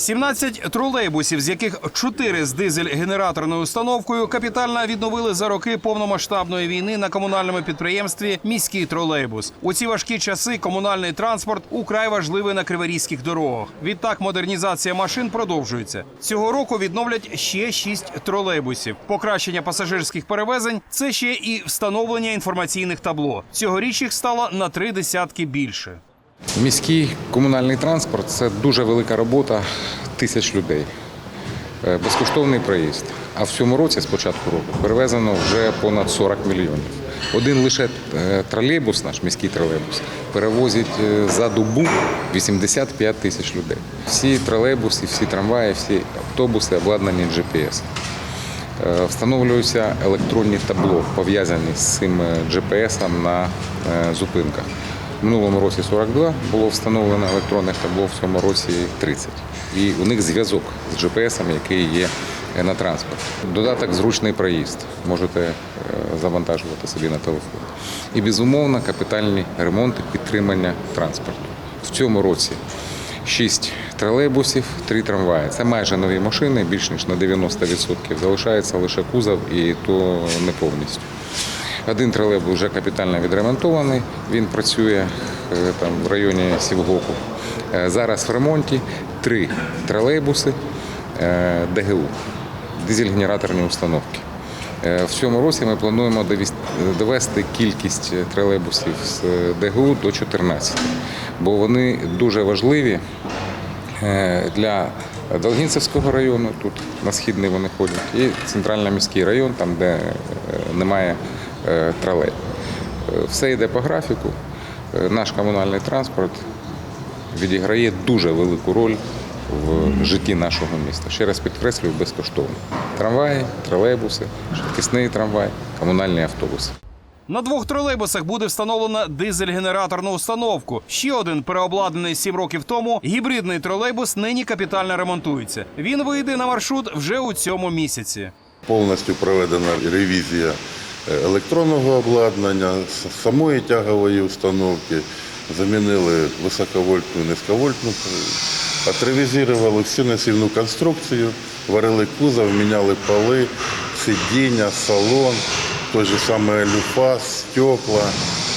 17 тролейбусів, з яких 4 з дизель-генераторною установкою, капітально відновили за роки повномасштабної війни на комунальному підприємстві Міський тролейбус. У ці важкі часи комунальний транспорт украй важливий на криворізьких дорогах. Відтак модернізація машин продовжується. Цього року відновлять ще 6 тролейбусів. Покращення пасажирських перевезень це ще і встановлення інформаційних табло. Цьогоріч їх стало на три десятки більше. Міський комунальний транспорт це дуже велика робота тисяч людей. Е, Безкоштовний проїзд. А в цьому році, з початку року, перевезено вже понад 40 мільйонів. Один лише е, тролейбус, наш міський тролейбус, перевозить е, за добу 85 тисяч людей. Всі тролейбуси, всі трамваї, всі автобуси обладнані GPS. Встановлюються електронні табло, пов'язані з цим GPS на зупинках. Минулому році 42 було встановлено електронних табло, в цьому році 30. І у них зв'язок з GPS, який є е, на транспорті. Додаток зручний проїзд. Можете е, завантажувати собі на телефон. І безумовно капітальні ремонти, підтримання транспорту. В цьому році 6 тролейбусів, 3 трамваї. Це майже нові машини, більш ніж на 90%. Залишається лише кузов і то не повністю. Один тролейбус вже капітально відремонтований, він працює е, там в районі Сівгоку. Е, Зараз в ремонті три тролейбуси е, ДГУ, дизель-генераторні установки. В цьому році ми плануємо довести кількість тролейбусів з ДГУ до 14, бо вони дуже важливі для Долгінцевського району, тут на східний вони ходять, і центральний міський район, там, де немає тролей. Е, Все йде по графіку. Е, Наш комунальний транспорт відіграє дуже велику роль в житті нашого міста. Ще раз підкреслюю, безкоштовно. Трамваї, тролейбуси, швидкісний трамвай, комунальні автобуси. На двох тролейбусах буде встановлено дизель-генераторну установку. Ще один переобладнаний сім років тому. Гібридний тролейбус нині капітально ремонтується. Він вийде на маршрут вже у цьому місяці. Повністю проведена ревізія електронного обладнання, самої тягової установки, замінили високовольтну і низьковольтну, е, отревізували всю насильну конструкцію, варили кузов, міняли поли, сидіння, салон, той же саме люфа, стекла,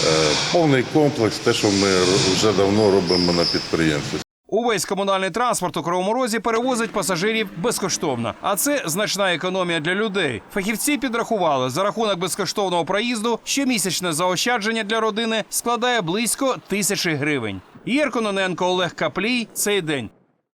е, повний комплекс, те, що ми вже давно робимо на підприємстві. Увесь комунальний транспорт у Кривому Розі перевозить пасажирів безкоштовно. А це значна економія для людей. Фахівці підрахували за рахунок безкоштовного проїзду щомісячне заощадження для родини складає близько тисячі гривень. Єр Кононенко, Олег Каплій. Цей день.